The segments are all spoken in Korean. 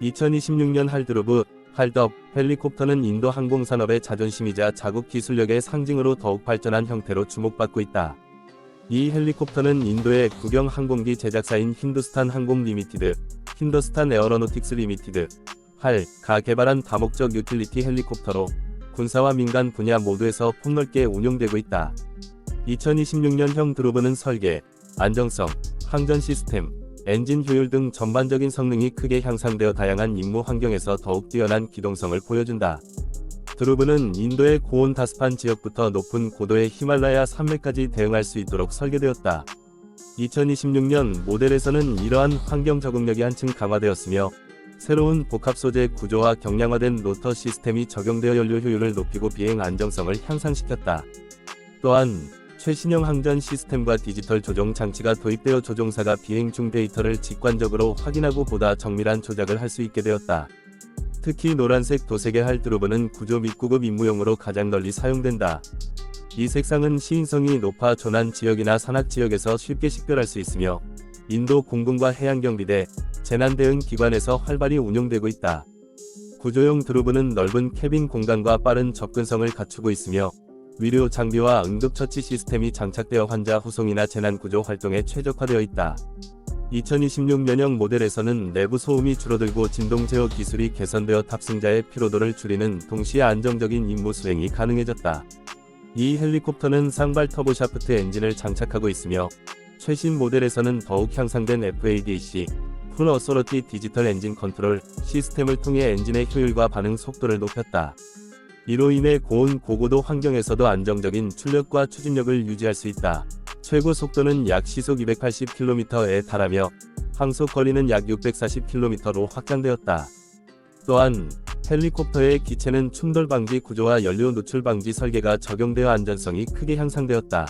2026년 할드루브, 할덥, 헬리콥터는 인도 항공산업의 자존심이자 자국 기술력의 상징으로 더욱 발전한 형태로 주목받고 있다. 이 헬리콥터는 인도의 국영 항공기 제작사인 힌두스탄 항공 리미티드, 힌더스탄 에어로노틱스 리미티드, 할가 개발한 다목적 유틸리티 헬리콥터로 군사와 민간 분야 모두에서 폭넓게 운용되고 있다. 2026년형 드루브는 설계, 안정성, 항전 시스템, 엔진 효율 등 전반적인 성능이 크게 향상되어 다양한 임무 환경에서 더욱 뛰어난 기동성을 보여준다. 드루브는 인도의 고온 다스판 지역부터 높은 고도의 히말라야 산맥까지 대응할 수 있도록 설계되었다. 2026년 모델에서는 이러한 환경 적응력이 한층 강화되었으며 새로운 복합 소재 구조와 경량화된 로터 시스템이 적용되어 연료 효율을 높이고 비행 안정성을 향상시켰다. 또한 최신형 항전 시스템과 디지털 조종 장치가 도입되어 조종사가 비행 중 데이터를 직관적으로 확인하고 보다 정밀한 조작을 할 수 있게 되었다. 특히 노란색 도색의 할드로브는 구조 및 구급 임무용으로 가장 널리 사용된다. 이 색상은 시인성이 높아 조난 지역이나 산악 지역에서 쉽게 식별할 수 있으며 인도 공군과 해양경비대, 재난대응 기관에서 활발히 운용되고 있다. 구조용 드루브는 넓은 캐빈 공간과 빠른 접근성을 갖추고 있으며 위료 장비와 응급처치 시스템이 장착되어 환자 후송이나 재난구조 활동에 최적화되어 있다. 2026 년형 모델에서는 내부 소음이 줄어들고 진동 제어 기술이 개선되어 탑승자의 피로도를 줄이는 동시에 안정적인 임무 수행이 가능해졌다. 이 헬리콥터는 상발 터보샤프트 엔진을 장착하고 있으며 최신 모델에서는 더욱 향상된 FADC 풀 어소러티 디지털 엔진 컨트롤 시스템을 통해 엔진의 효율과 반응 속도를 높였다. 이로 인해 고온 고고도 환경에서도 안정적인 출력과 추진력을 유지할 수 있다. 최고 속도는 약 시속 280km에 달하며 항속 거리는 약 640km로 확장되었다. 또한 헬리콥터의 기체는 충돌 방지 구조와 연료 노출 방지 설계가 적용되어 안전성이 크게 향상되었다.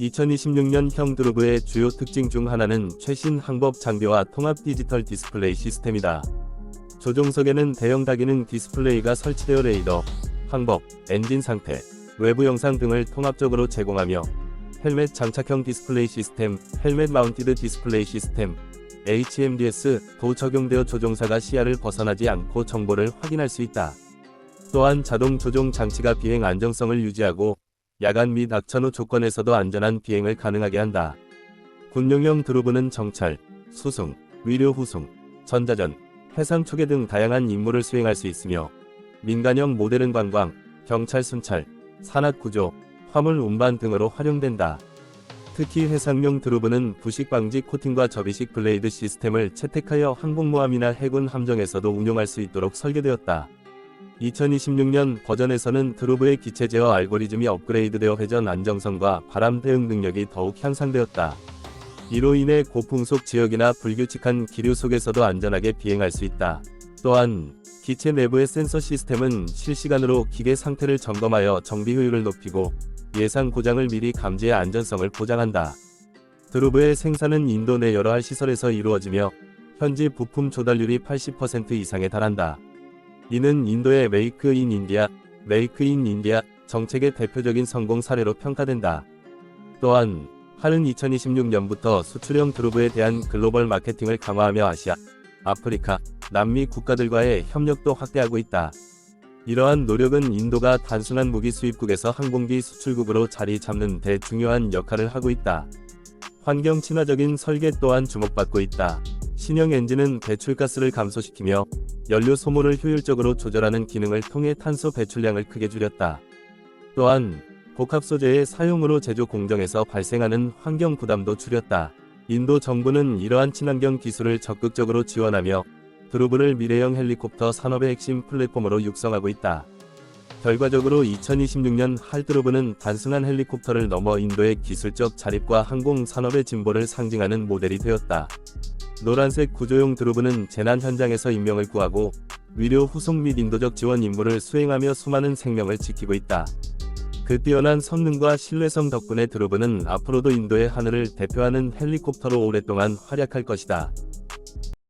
2026년형 드루브의 주요 특징 중 하나는 최신 항법 장비와 통합 디지털 디스플레이 시스템이다. 조종석에는 대형 다기능 디스플레이가 설치되어 레이더, 항법, 엔진 상태, 외부 영상 등을 통합적으로 제공하며 헬멧 장착형 디스플레이 시스템, 헬멧 마운티드 디스플레이 시스템, HMDS 도 적용되어 조종사가 시야를 벗어나지 않고 정보를 확인할 수 있다. 또한 자동 조종 장치가 비행 안정성을 유지하고 야간 및 악천 후 조건에서도 안전한 비행을 가능하게 한다. 군용형 드루브는 정찰, 수송, 위료 후송, 전자전, 해상 초계 등 다양한 임무를 수행할 수 있으며 민간형 모델은 관광, 경찰 순찰, 산악 구조, 화물 운반 등으로 활용된다. 특히 해상용 드루브는 부식 방지 코팅과 접이식 블레이드 시스템을 채택하여 항공모함이나 해군 함정에서도 운용할 수 있도록 설계되었다. 2026년 버전에서는 드루브의 기체 제어 알고리즘이 업그레이드되어 회전 안정성과 바람 대응 능력이 더욱 향상되었다. 이로 인해 고풍속 지역이나 불규칙한 기류 속에서도 안전하게 비행할 수 있다. 또한 기체 내부의 센서 시스템은 실시간으로 기계 상태를 점검하여 정비 효율을 높이고 예상 고장을 미리 감지해 안전성을 보장한다. 드루브의 생산은 인도 내 여러 할 시설에서 이루어지며 현지 부품 조달률이 80% 이상에 달한다. 이는 인도의 메이크 인 인디아, 메이크 인 인디아 정책의 대표적인 성공 사례로 평가된다. 또한 할은 2026년부터 수출형 드루브에 대한 글로벌 마케팅을 강화하며 아시아, 아프리카, 남미 국가들과의 협력도 확대하고 있다. 이러한 노력은 인도가 단순한 무기 수입국에서 항공기 수출국으로 자리 잡는 데 중요한 역할을 하고 있다. 환경 친화적인 설계 또한 주목받고 있다. 신형 엔진은 배출가스를 감소시키며 연료 소모를 효율적으로 조절하는 기능을 통해 탄소 배출량을 크게 줄였다. 또한 복합 소재의 사용으로 제조 공정에서 발생하는 환경 부담도 줄였다. 인도 정부는 이러한 친환경 기술을 적극적으로 지원하며 드루브를 미래형 헬리콥터 산업의 핵심 플랫폼으로 육성하고 있다. 결과적으로 2026년 할드루브는 단순한 헬리콥터를 넘어 인도의 기술적 자립과 항공 산업의 진보를 상징하는 모델이 되었다. 노란색 구조용 드루브는 재난 현장에서 인명을 구하고 위료 후송 및 인도적 지원 임무를 수행하며 수많은 생명을 지키고 있다. 그 뛰어난 성능과 신뢰성 덕분에 드루브는 앞으로도 인도의 하늘을 대표하는 헬리콥터로 오랫동안 활약할 것이다.